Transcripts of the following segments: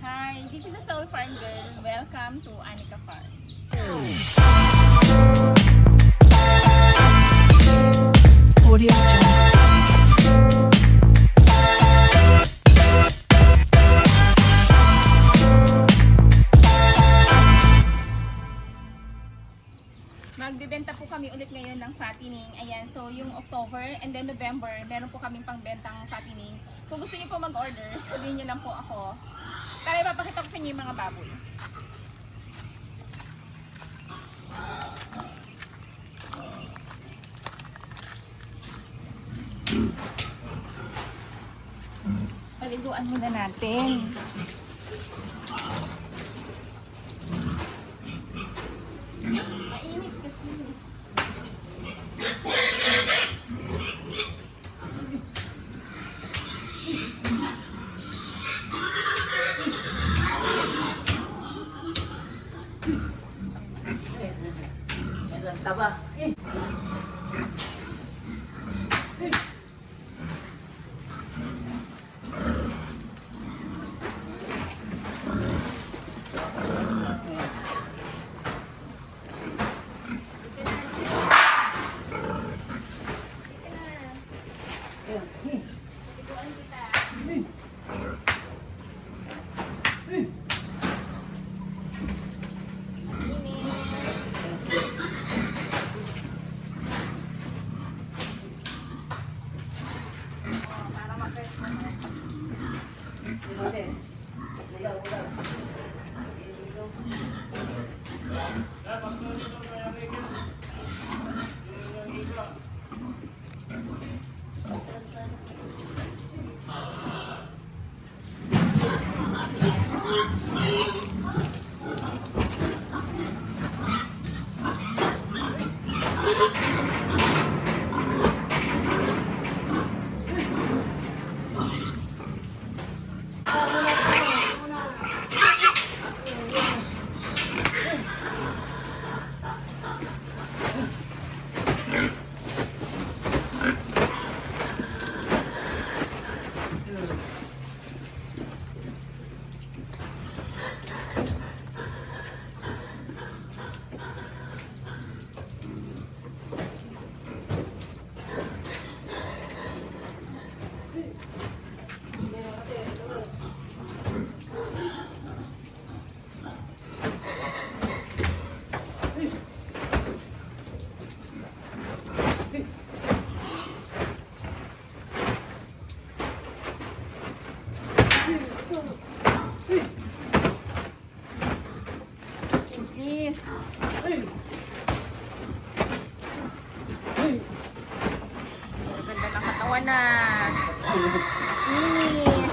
Hi, this is a Soul Farm Girl. Welcome to Anika Farm. Audio Jungle. Magbibenta po kami ulit ngayon ng fattening. Ayan, so yung October and then November, meron po kaming pangbentang fattening. Kung gusto niyo po mag-order, sabihin niyo lang po ako. Para ipapakita ko sa inyo yung mga baboy. Paliguan muna natin. Please. Ganda ng katawan na. Inis.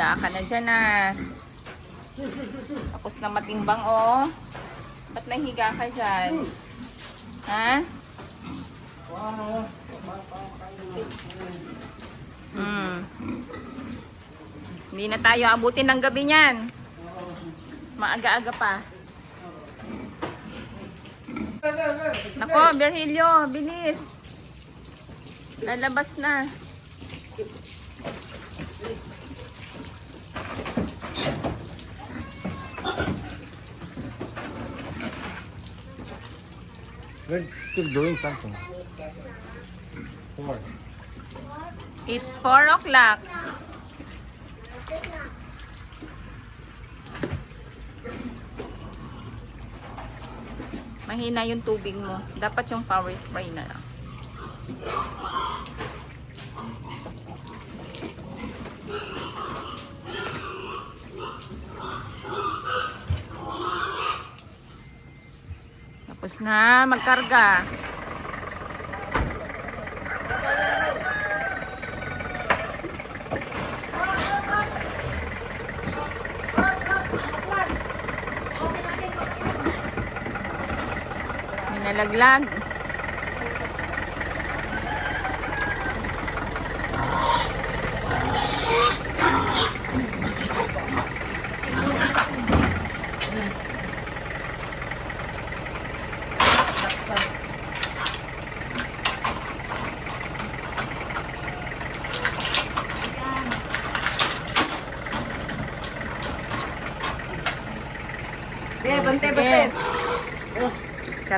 Nahiga ka na dyan ah. Tapos na matimbang oh. Ba't nahiga ka dyan? Ha? Hmm. Hindi na tayo abutin ng gabi niyan. Maaga-aga pa. Nako, Virgilio, bilis. Lalabas na. We're still doing something. Four. It's 4 o'clock. Mahina yung tubig mo. Dapat yung power spray na lang. Tapos na magkarga. May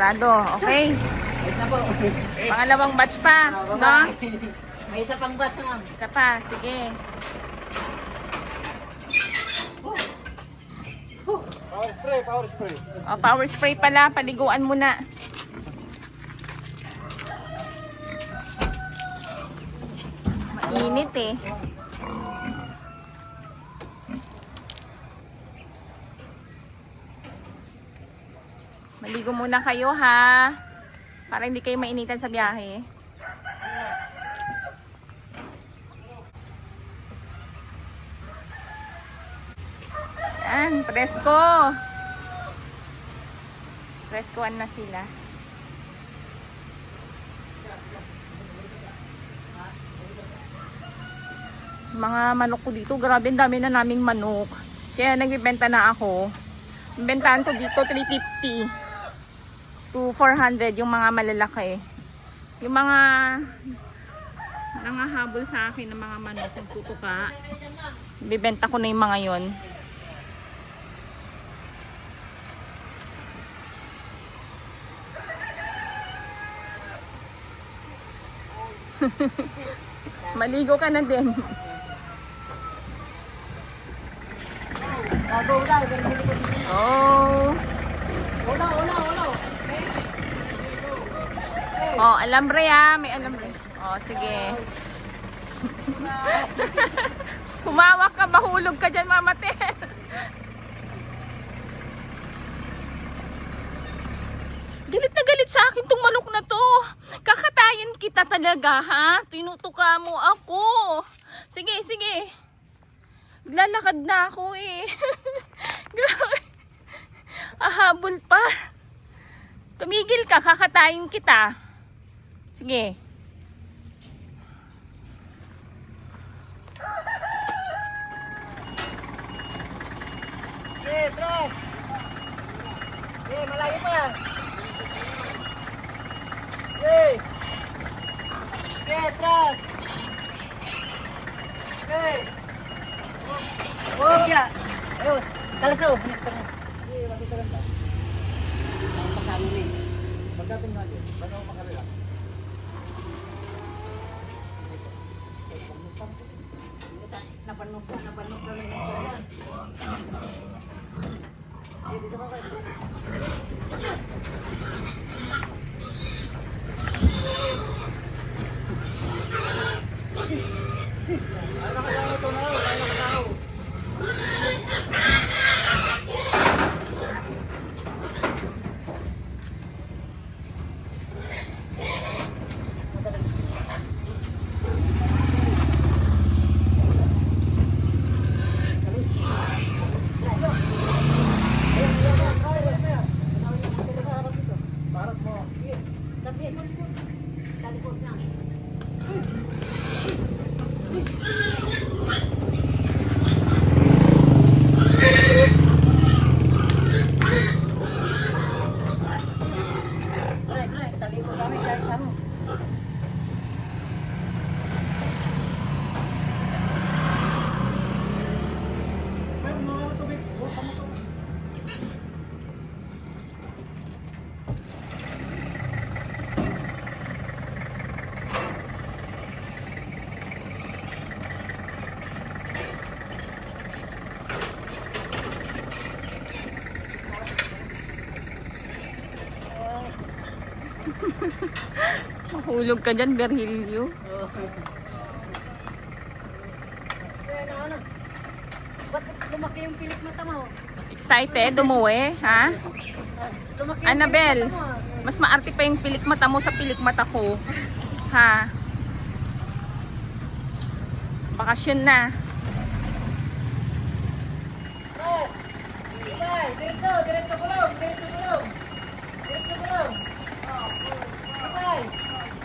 Sarado. Okay. may isa po. Pangalawang batch pa. No? May isa pang batch, ma'am. Isa pa. Sige. Power spray, power spray. O, power spray pala. Paliguan muna. Mainit eh. Maligo muna kayo ha. Para hindi kayo mainitan sa biyahe. Yan, presko. Preskoan na sila. Mga manok ko dito, grabe ang dami na naming manok. Kaya nagbibenta na ako. Ang bentahan ko dito 350 to 400 yung mga malalaki. Yung mga nangahabol sa akin ng mga manok kung tutuka. Bibenta ko na yung mga yon. Maligo ka na din. Ko. Oh. Oh, alambre ah. May alambre. Oh, sige. Humawak ka, mahulog ka dyan, mamate. galit na galit sa akin tong manok na to. Kakatayin kita talaga, ha? Tinutuka mo ako. Sige, sige. Lalakad na ako eh. Grabe. Ahabol pa. Tumigil ka, kakatayin kita. Sige. Eh, tres. Eh, malayo pa. Eh. Eh, tres. Eh. Oh, ya. Ayos. Ka na. Eh, bakit ka lang? Ang pasama mo eh. Pagdating natin, bago ako makarelax. nabanog ka, nabanog ka rin ang kaya. Ano ka lang ito na? Oh. Oo. Eh, ano, ano? Ba't lumaki yung pilik mata mo? Excited, umuwi, ha? Lumaki Annabel, pilik mata mo. mas maarte pa yung pilik mata mo sa pilik mata ko. Ha? Bakasyon na. Yes. Ibay, diretso, diretso diretso gulong. Diretso gulong. Ibay. Hop, ya. Ate, pabalik.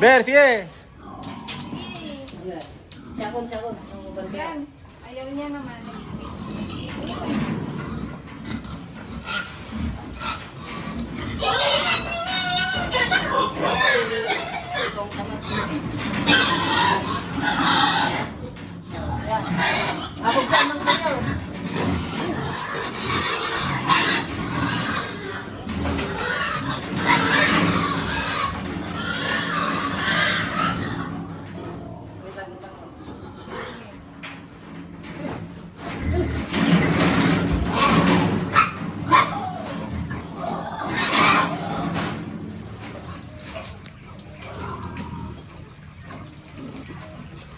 Ber, sige! Ayan. Siyakon, siyakon. Ang mabanti. Yan. Ayaw niya naman. Itong kamay. Ayan. Abog ka ng kanyo. Wait lang, wait lang.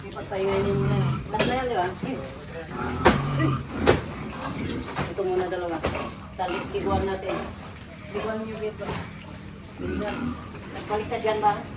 Ipagtayonin mo na. Last na yan, di ba? Ito muna dalawa. Talik, tiguan natin. Tiguan niyo dito. Tiguan. Nagpalit ka dyan ba?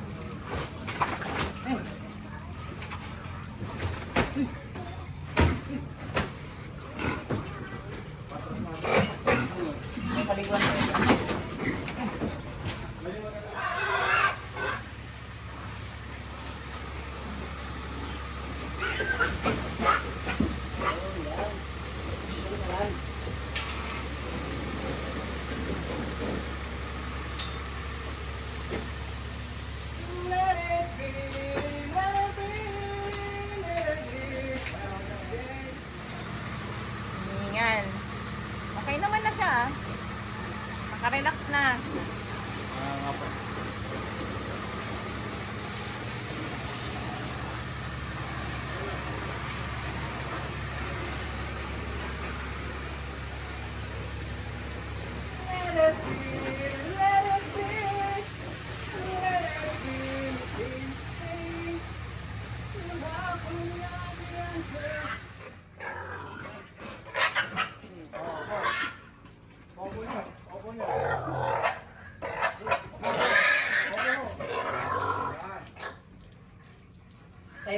那是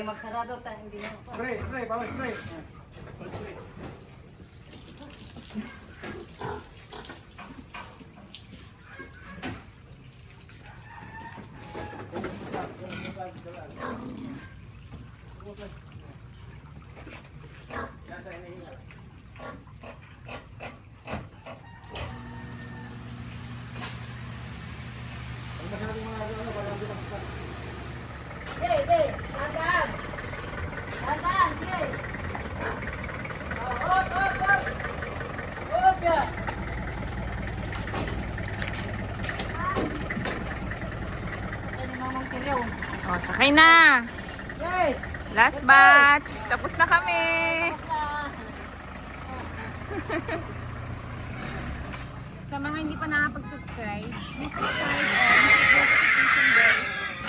Kayo magsarado, tayo hindi na. Spray, spray, power spray! Hey, O, sakay na. Last batch. Tapos na kami. Sa mga hindi pa nakapag-subscribe, please subscribe and hit the notification bell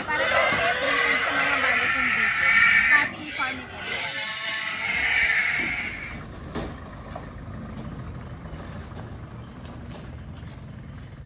para sa mga bago kong video. Happy farming!